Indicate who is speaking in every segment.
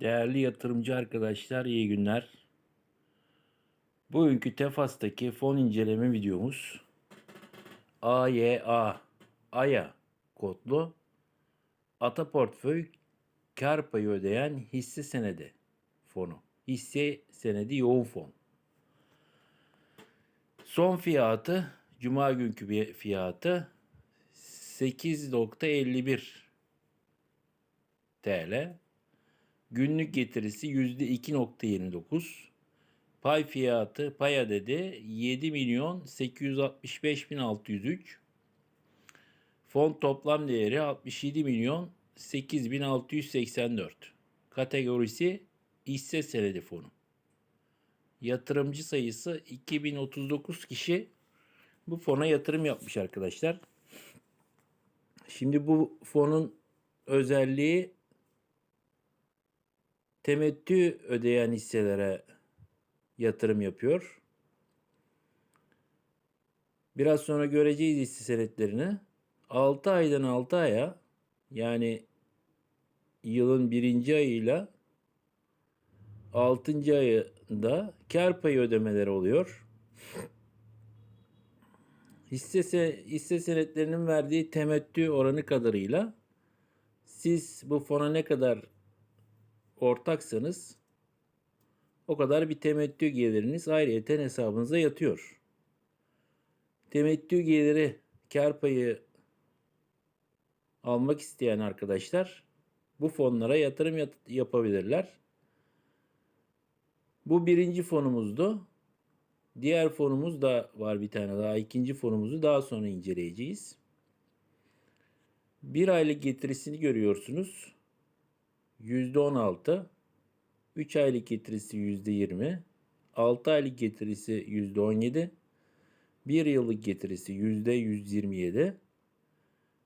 Speaker 1: Değerli yatırımcı arkadaşlar iyi günler. Bugünkü Tefas'taki fon inceleme videomuz AYA AYA kodlu Ata Portföy kar payı ödeyen hisse senedi fonu. Hisse senedi yoğun fon. Son fiyatı Cuma günkü bir fiyatı 8.51 TL. Günlük getirisi %2.29. Pay fiyatı pay adedi 7 milyon 865 bin 603. Fon toplam değeri 67 milyon 8 bin 684. Kategorisi hisse senedi fonu. Yatırımcı sayısı 2039 kişi bu fona yatırım yapmış arkadaşlar. Şimdi bu fonun özelliği temettü ödeyen hisselere yatırım yapıyor. Biraz sonra göreceğiz hisse senetlerini. 6 aydan 6 aya yani yılın birinci ayıyla 6. ayında kar payı ödemeleri oluyor. Hisse, se- hisse senetlerinin verdiği temettü oranı kadarıyla siz bu fona ne kadar ortaksanız o kadar bir temettü geliriniz ayrıyeten hesabınıza yatıyor. Temettü geliri kar payı almak isteyen arkadaşlar bu fonlara yatırım yat- yapabilirler. Bu birinci fonumuzdu. Diğer fonumuz da var bir tane daha. İkinci fonumuzu daha sonra inceleyeceğiz. Bir aylık getirisini görüyorsunuz. %16. 3 aylık getirisi %20. 6 aylık getirisi %17. 1 yıllık getirisi %127.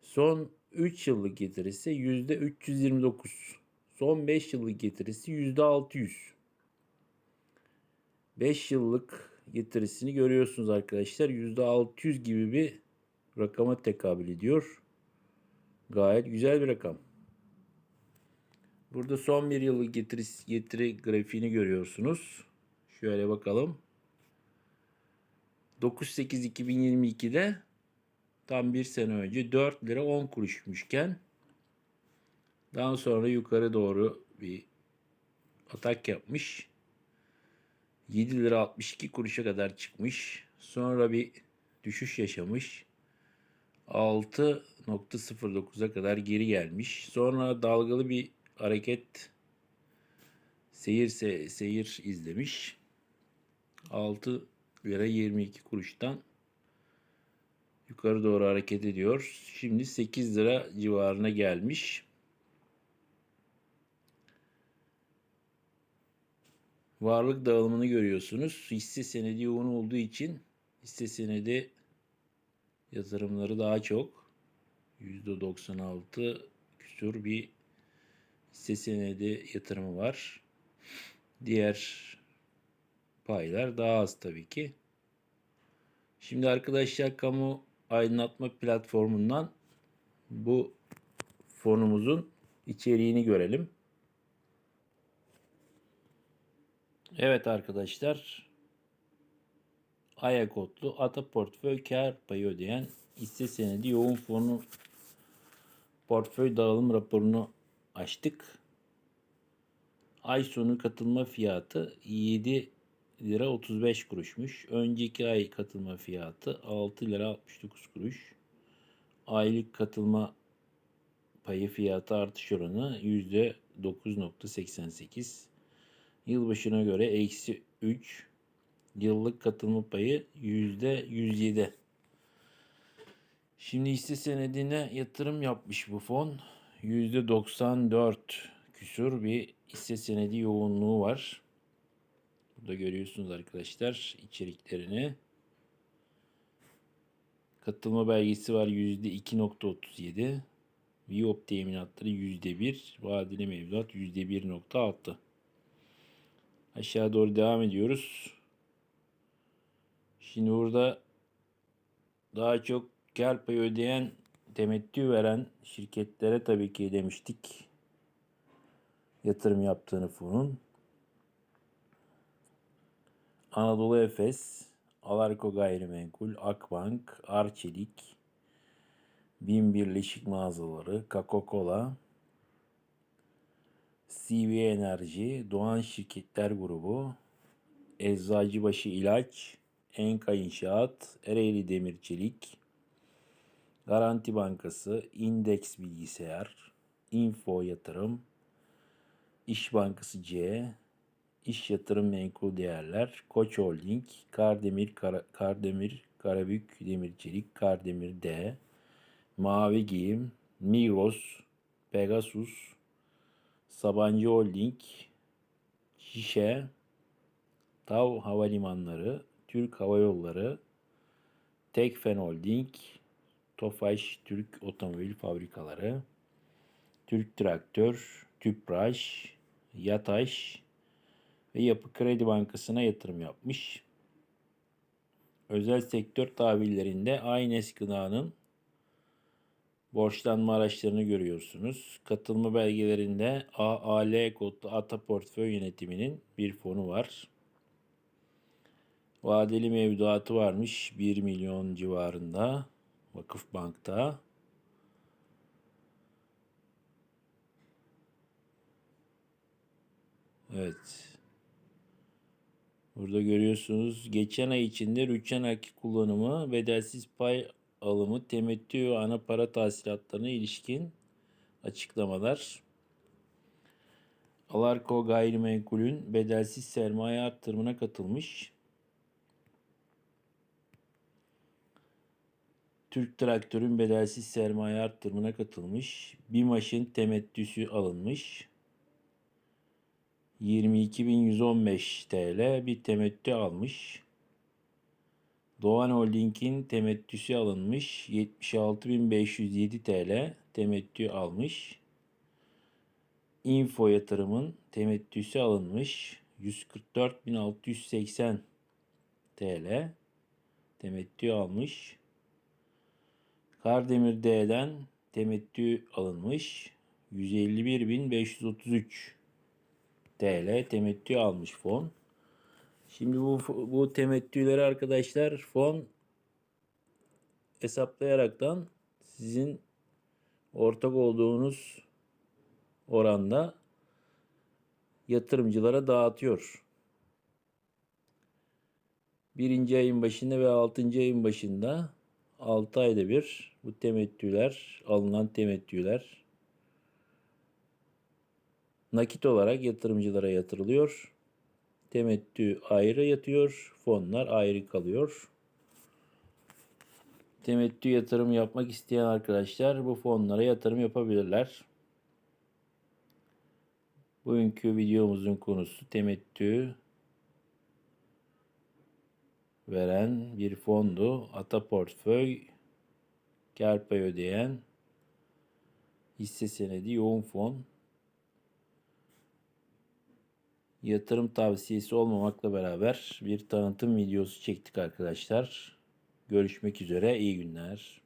Speaker 1: Son 3 yıllık getirisi %329. Son 5 yıllık getirisi %600. 5 yıllık getirisini görüyorsunuz arkadaşlar. %600 gibi bir rakama tekabül ediyor. Gayet güzel bir rakam. Burada son bir yıllık getiri, getiri grafiğini görüyorsunuz. Şöyle bakalım. 9-8-2022'de tam bir sene önce 4 lira 10 kuruşmuşken daha sonra yukarı doğru bir atak yapmış. 7 lira 62 kuruşa kadar çıkmış. Sonra bir düşüş yaşamış. 6.09'a kadar geri gelmiş. Sonra dalgalı bir hareket seyir se, seyir izlemiş. 6 lira 22 kuruştan yukarı doğru hareket ediyor. Şimdi 8 lira civarına gelmiş. Varlık dağılımını görüyorsunuz. Hisse senedi yoğun olduğu için hisse senedi yatırımları daha çok. %96 küsur bir hisse senedi yatırımı var. Diğer paylar daha az tabii ki. Şimdi arkadaşlar kamu aydınlatma platformundan bu fonumuzun içeriğini görelim. Evet arkadaşlar. Aya kodlu Ata Portföy kar payı ödeyen hisse senedi yoğun fonu portföy dağılım raporunu açtık. Ay sonu katılma fiyatı 7 lira 35 kuruşmuş. Önceki ay katılma fiyatı 6 lira 69 kuruş. Aylık katılma payı fiyatı artış oranı %9.88. Yılbaşına göre eksi 3. Yıllık katılma payı %107. Şimdi hisse senedine yatırım yapmış bu fon. %94 küsur bir hisse senedi yoğunluğu var. Burada görüyorsunuz arkadaşlar içeriklerini. Katılma belgesi var %2.37. Viyop teminatları %1. Vadeli mevduat %1.6. Aşağı doğru devam ediyoruz. Şimdi burada daha çok kar payı ödeyen temettü veren şirketlere tabii ki demiştik. yatırım yaptığını fonun. Anadolu Efes, Alarko Gayrimenkul, Akbank, Arçelik, Bin Birleşik Mağazaları, Coca-Cola, CV Enerji, Doğan Şirketler Grubu, Eczacıbaşı İlaç, Enka İnşaat, Ereğli Demir Çelik, Garanti Bankası, Index Bilgisayar, Info Yatırım, İş Bankası C, İş Yatırım Menkul Değerler, Koç Holding, Kardemir, Kara, Kardemir, Karabük Demir Çelik, Kardemir D, Mavi Giyim, Migros, Pegasus, Sabancı Holding, Şişe, Tav Havalimanları, Türk Hava Yolları, Tekfen Holding, Tofaş Türk Otomobil Fabrikaları, Türk Traktör, Tüpraş, Yataş ve Yapı Kredi Bankası'na yatırım yapmış. Özel sektör tahvillerinde Aynes Gıda'nın borçlanma araçlarını görüyorsunuz. Katılma belgelerinde AAL kodlu Ata Portföy Yönetimi'nin bir fonu var. Vadeli mevduatı varmış 1 milyon civarında Vakıf Bank'ta. Evet. Burada görüyorsunuz geçen ay içinde rüçhan haki kullanımı, bedelsiz pay alımı, temettü ve ana para tahsilatlarına ilişkin açıklamalar. Alarko gayrimenkulün bedelsiz sermaye arttırımına katılmış. Türk Traktör'ün bedelsiz sermaye arttırımına katılmış. BİMAŞ'ın temettüsü alınmış. 22.115 TL bir temettü almış. Doğan Holding'in temettüsü alınmış. 76.507 TL temettü almış. Info yatırımın temettüsü alınmış. 144.680 TL temettü almış. Kardemir D'den temettü alınmış. 151.533 TL temettü almış fon. Şimdi bu bu temettüleri arkadaşlar fon hesaplayaraktan sizin ortak olduğunuz oranda yatırımcılara dağıtıyor. Birinci ayın başında ve altıncı ayın başında 6 ayda bir bu temettüler, alınan temettüler nakit olarak yatırımcılara yatırılıyor. Temettü ayrı yatıyor, fonlar ayrı kalıyor. Temettü yatırım yapmak isteyen arkadaşlar bu fonlara yatırım yapabilirler. Bugünkü videomuzun konusu temettü veren bir fondu. Ata portföy kar pay ödeyen hisse senedi yoğun fon yatırım tavsiyesi olmamakla beraber bir tanıtım videosu çektik arkadaşlar. Görüşmek üzere iyi günler.